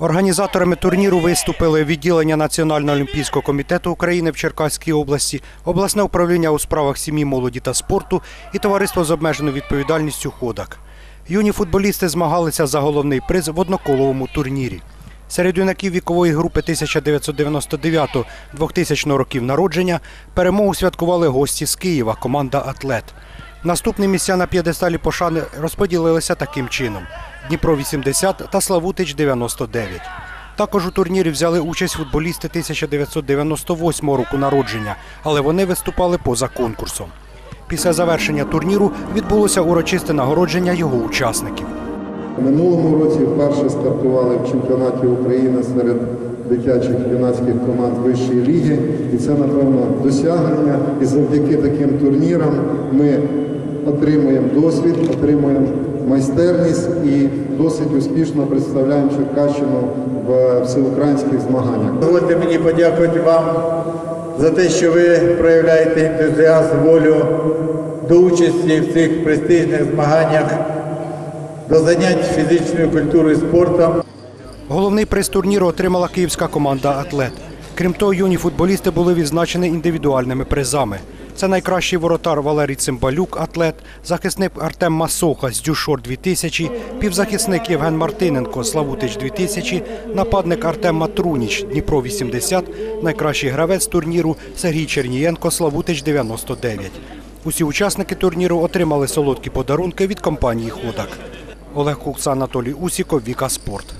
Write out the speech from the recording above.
Організаторами турніру виступили відділення Національного олімпійського комітету України в Черкаській області, обласне управління у справах сім'ї, молоді та спорту і товариство з обмеженою відповідальністю Ходак. Юні футболісти змагалися за головний приз в одноколовому турнірі. Серед юнаків вікової групи 1999-2000 років народження перемогу святкували гості з Києва, команда Атлет. Наступні місця на п'єдесталі пошани розподілилися таким чином: Дніпро 80 та Славутич 99. Також у турнірі взяли участь футболісти 1998 року народження, але вони виступали поза конкурсом. Після завершення турніру відбулося урочисте нагородження його учасників. У минулому році вперше стартували в чемпіонаті України серед дитячих юнацьких команд вищої ліги. І це, напевно, досягнення. І завдяки таким турнірам ми отримуємо досвід, отримуємо майстерність і досить успішно представляємо Черкащину в всеукраїнських змаганнях. Дозвольте мені подякувати вам за те, що ви проявляєте ентузіазм, волю до участі в цих престижних змаганнях, до занять фізичною культурою і спортом. Головний приз турніру отримала київська команда Атлет. Крім того, юні футболісти були відзначені індивідуальними призами. Це найкращий воротар Валерій Цимбалюк, атлет, захисник Артем Масоха з Дюшор 2000, півзахисник Євген Мартиненко, Славутич 2000, нападник Артем Матруніч, Дніпро 80, найкращий гравець турніру Сергій Чернієнко, Славутич 99. Усі учасники турніру отримали солодкі подарунки від компанії Ходак. Олег Кукса, Анатолій Усіков, Віка Спорт.